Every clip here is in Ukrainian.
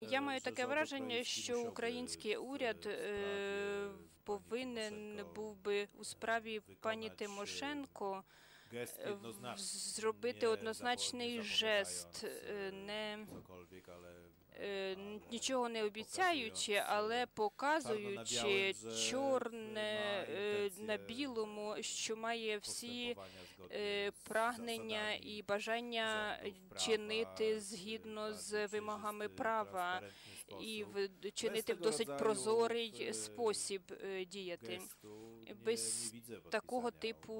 Я маю таке враження, що український уряд е, повинен був би у справі пані Тимошенко е, зробити однозначний жест, е, не нічого не обіцяючи, але показуючи чорне е, на білому, що має всі е, прагнення і бажання чинити згідно з вимогами права і чинити в досить прозорий е, спосіб е, діяти. Без Такого типу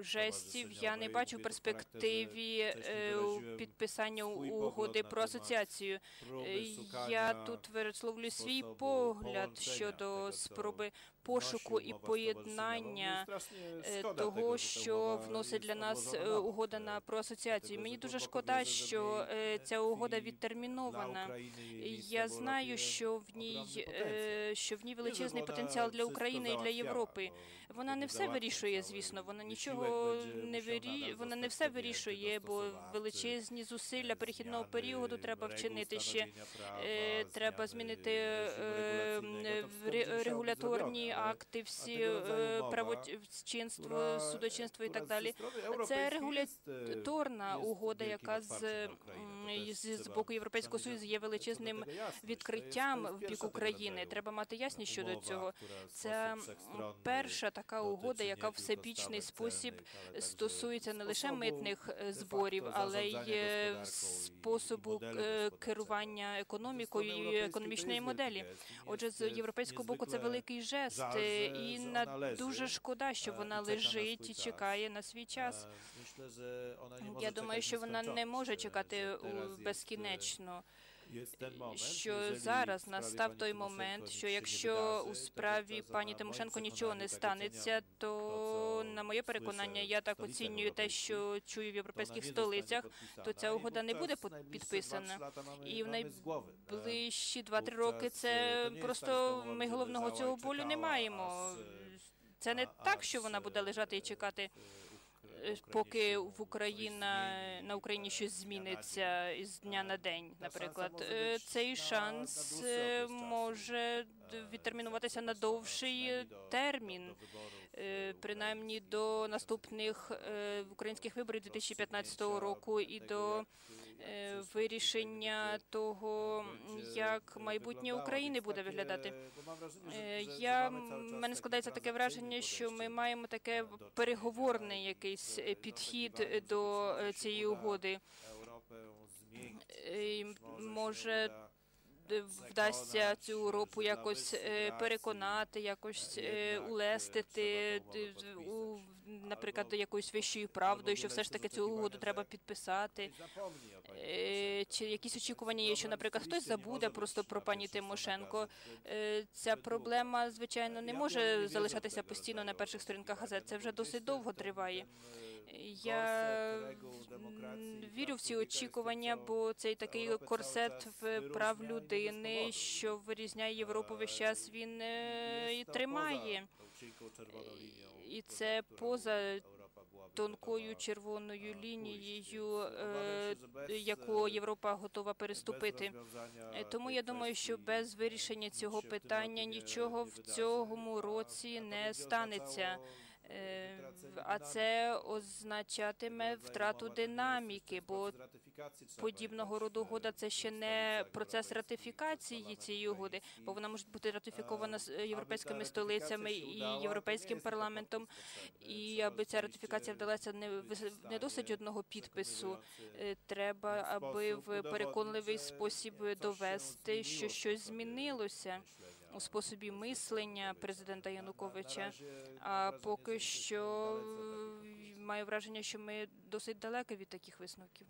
жестів я не бачу в перспективі е, підписання угоди про асоціацію. Е, Я тут висловлю свій погляд щодо спроби пошуку і поєднання е, того, що вносить для нас е, угода на про асоціацію. Мені дуже шкода, що е, ця угода відтермінована. Я знаю, що в ній що в ній величезний потенціал для України і для Європи. Вона не все вирішує, звісно. Вона нічого не вирі... вона не все вирішує, бо величезні зусилля перехідного періоду треба вчинити ще. Треба змінити регуляторні акти, всі е, правочинство, судочинство і так далі. Це e, регуляторна угода, яка з, з, боку Європейського Союзу є величезним відкриттям в бік України. Треба мати ясність щодо цього. Це перша така угода, яка в всебічний спосіб стосується не лише митних е, зборів, але й е, способу е, керування економікою і економічної моделі. Отже, з e, європейського боку це великий жест, żal, е, і на дуже шкода, що е, вона лежить і чекає на свій час. Nie może Я думаю, що вона не може чекати e, безкінечно. Що зараз настав той момент, що якщо у справі пані Тимошенко нічого не станеться, то на моє переконання, я так оцінюю те, що чую в європейських столицях, то ця угода не буде підписана. 2-3 lata mamy- І в найближчі 2-3 роки це jest tak, просто ми головного цього болю не маємо. Це не так, що вона буде лежати і чекати. Е, Поки в Україна на Україні щось зміниться із дня на день, наприклад. Е, Цей шанс е, може відтермінуватися на довший термін. е, принаймні до наступних українських виборів 2015 року і до вирішення того, як майбутнє України буде виглядати. Я мене складається таке враження, що ми маємо таке переговорний якийсь е, підхід до е, цієї угоди. Е, і Може вдасться цю Європу якось е, переконати, якось е, улестити, наприклад, якоюсь вищою правдою, що все ж таки цю угоду треба підписати. Е, Чи якісь очікування є, що, наприклад, хтось забуде просто про пані Тимошенко. Е, Ця проблема, звичайно, не може залишатися постійно на перших сторінках газет. Це вже досить довго триває. Я вірю в ці очікування, бо цей такий корсет в прав людини, що вирізняє Європу весь час, він е, і тримає. І це поза тонкою червоною лінією, е, яку Європа готова переступити. Е, Тому я думаю, що без вирішення цього питання нічого в цьому році не станеться. Е, А це означатиме втрату динаміки, бо подібного роду угода це ще не процес ратифікації цієї угоди, бо вона може бути ратифікована з е, європейськими столицями і європейським парламентом. І аби ця ратифікація вдалася не не досить одного підпису. Е, Треба, аби в переконливий спосіб довести, що щось змінилося у способі мислення президента Януковича. А поки що маю враження, що ми досить далеко від таких висновків.